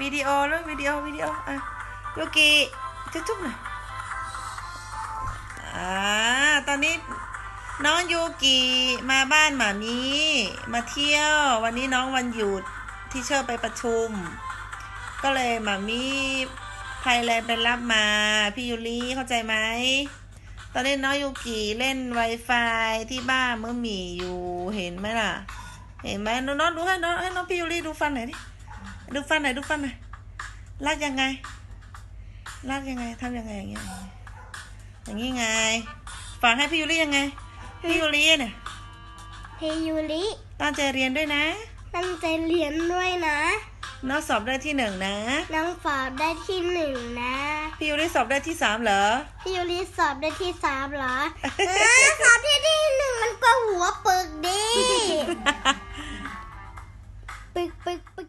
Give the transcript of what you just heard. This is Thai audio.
วิดีโอล้ววิดีโอวิดีโออะยูกิจุ๊บจุ๊บหน่อยอ่าตอนนี้น้องยูกิมาบ้านหมามีมาเที่ยว วันนี้น้องวันหยุดที่เชอร์ไปประชุม ก็เลยหมามีไทยแลนด์ไปรับมา พี่ยูริเข้าใจไหมตอนนี้น้องยูกิเล่น Wi-Fi ที่บ้านเมื่อหมีอยู่เห็นไหมล่ะ เห็นไหมน้องน้องดูให้น้องให้น้องพี่ยูริดูฟันหน่อยดิ ดูฟันหน่อยดูฟันหน่อยลากยังไงลากยังไงทำยังไงอย่างเงี้ยอย่างงี้ไงฝากให้พี่ยูริยังไงพี่ยูริเนี่ยเฮยูริตั้งใจเรียนด้วยนะ ตั้งใจเรียนด้วยนะน้องสอบได้ที่หนึ่งนะ น้องฝอบได้ที่หนึ่งนะ พี่ยูริสอบได้ที่สามเหรอ พี่ยูริสอบได้ที่สามเหรอเออสอบที่ที่หนึ่งมันก็หัวปึกดิ ปึกปึกปึก